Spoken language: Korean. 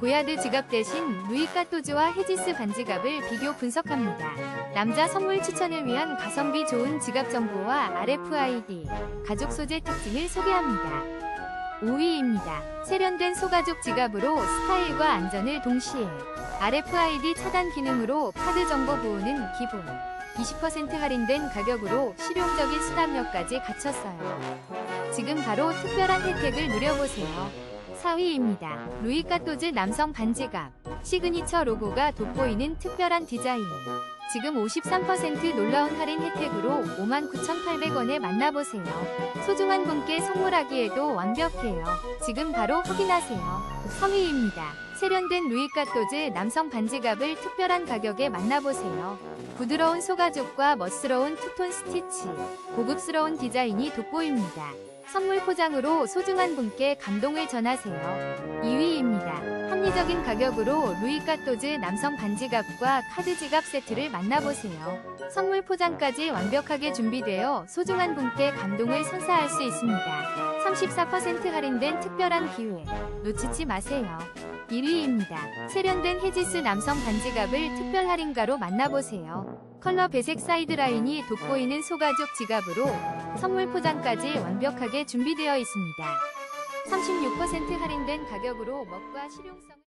고야드 지갑 대신 루이 까토즈와 헤지스 반지갑을 비교 분석합니다. 남자 선물 추천을 위한 가성비 좋은 지갑 정보와 RFID, 가죽 소재 특징을 소개합니다. 5위입니다. 세련된 소가죽 지갑으로 스타일과 안전을 동시에 RFID 차단 기능으로 카드 정보 보호는 기본 20% 할인된 가격으로 실용적인 수납력까지 갖췄어요. 지금 바로 특별한 혜택을 누려보세요. 4위입니다. 루이 까토즈 남성 반지갑 시그니처 로고가 돋보이는 특별한 디자인 지금 53% 놀라운 할인 혜택으로 59,800원에 만나보세요. 소중한 분께 선물하기에도 완벽해요. 지금 바로 확인하세요. 3위입니다. 세련된 루이 까토즈 남성 반지갑을 특별한 가격에 만나보세요. 부드러운 소가죽과 멋스러운 투톤 스티치, 고급스러운 디자인이 돋보입니다. 선물 포장으로 소중한 분께 감동을 전하세요. 2위입니다. 합리적인 가격으로 루이 까토즈 남성 반지갑과 카드 지갑 세트를 만나보세요. 선물 포장까지 완벽하게 준비되어 소중한 분께 감동을 선사할 수 있습니다. 34% 할인된 특별한 기회 놓치지 마세요. 1위입니다. 세련된 헤지스 남성 반지갑을 특별 할인가로 만나보세요. 컬러 배색 사이드라인이 돋보이는 소가죽 지갑으로 선물 포장까지 완벽하게 준비되어 있습니다. 36% 할인된 가격으로 멋과 실용성을